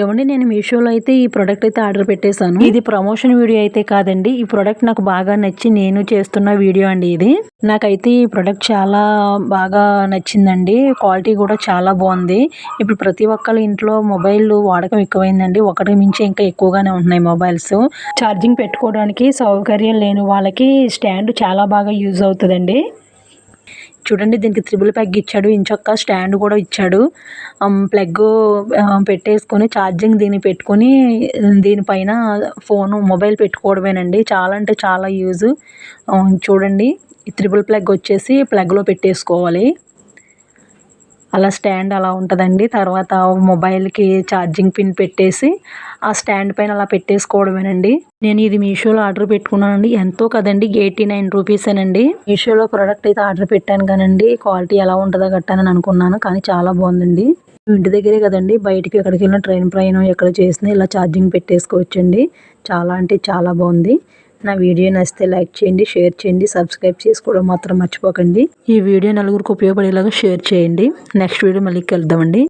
ఏమండి నేను మీషోలో అయితే ఈ ప్రోడక్ట్ అయితే ఆర్డర్ పెట్టేశాను. ఇది ప్రమోషన్ వీడియో అయితే కాదండి. ఈ ప్రోడక్ట్ నాకు బాగా నచ్చి నేను చేస్తున్న వీడియో అండి ఇది. నాకైతే ఈ ప్రోడక్ట్ చాలా బాగా నచ్చిందండి. క్వాలిటీ కూడా చాలా బాగుంది. ఇప్పుడు ప్రతి ఒక్కరి ఇంట్లో మొబైల్ వాడకం ఎక్కువైందండి. ఒకటి మించి ఇంకా ఎక్కువగానే ఉంటున్నాయి మొబైల్స్ ఛార్జింగ్ పెట్టుకోవడానికి సౌకర్యం లేని వాళ్ళకి స్టాండ్ చాలా బాగా యూజ్ అవుతుందండి. చూడండి దీనికి త్రిబుల్ ప్లగ్ ఇచ్చాడు ఇంచొక్క స్టాండ్ కూడా ఇచ్చాడు. ప్లగ్ పెట్టేసుకొని ఛార్జింగ్ దీన్ని పెట్టుకొని దీనిపైన ఫోను మొబైల్ పెట్టుకోవడమేనండి. చాలా అంటే చాలా యూజ్. చూడండి ఈ త్రిబుల్ ప్లగ్ వచ్చేసి ప్లగ్లో పెట్టేసుకోవాలి. అలా స్టాండ్ అలా ఉంటుందండి. తర్వాత మొబైల్కి ఛార్జింగ్ పిన్ పెట్టేసి ఆ స్టాండ్ పైన అలా పెట్టేసుకోవడమేనండి. నేను ఇది మీషోలో ఆర్డర్ పెట్టుకున్నానండి. ఎంతో కదండి ఎయిటీ నైన్ రూపీసేనండి మీషోలో ప్రోడక్ట్ అయితే ఆర్డర్ పెట్టాను కానండి. క్వాలిటీ ఎలా ఉంటుందో గట్టానని అనుకున్నాను కానీ చాలా బాగుందండి. ఇంటి దగ్గరే కదండి బయటికి ఎక్కడికి వెళ్ళిన ట్రైన్ ప్రయాణం ఎక్కడ చేసినా ఇలా ఛార్జింగ్ పెట్టేసుకోవచ్చండి. చాలా అంటే చాలా బాగుంది. నా వీడియో నచ్చితే లైక్ చేయండి షేర్ చేయండి సబ్స్క్రైబ్ చేసుకోవడం మాత్రం మర్చిపోకండి. ఈ వీడియో నలుగురికి ఉపయోగపడేలాగా షేర్ చేయండి. నెక్స్ట్ వీడియో మళ్ళీ కలుద్దామండి.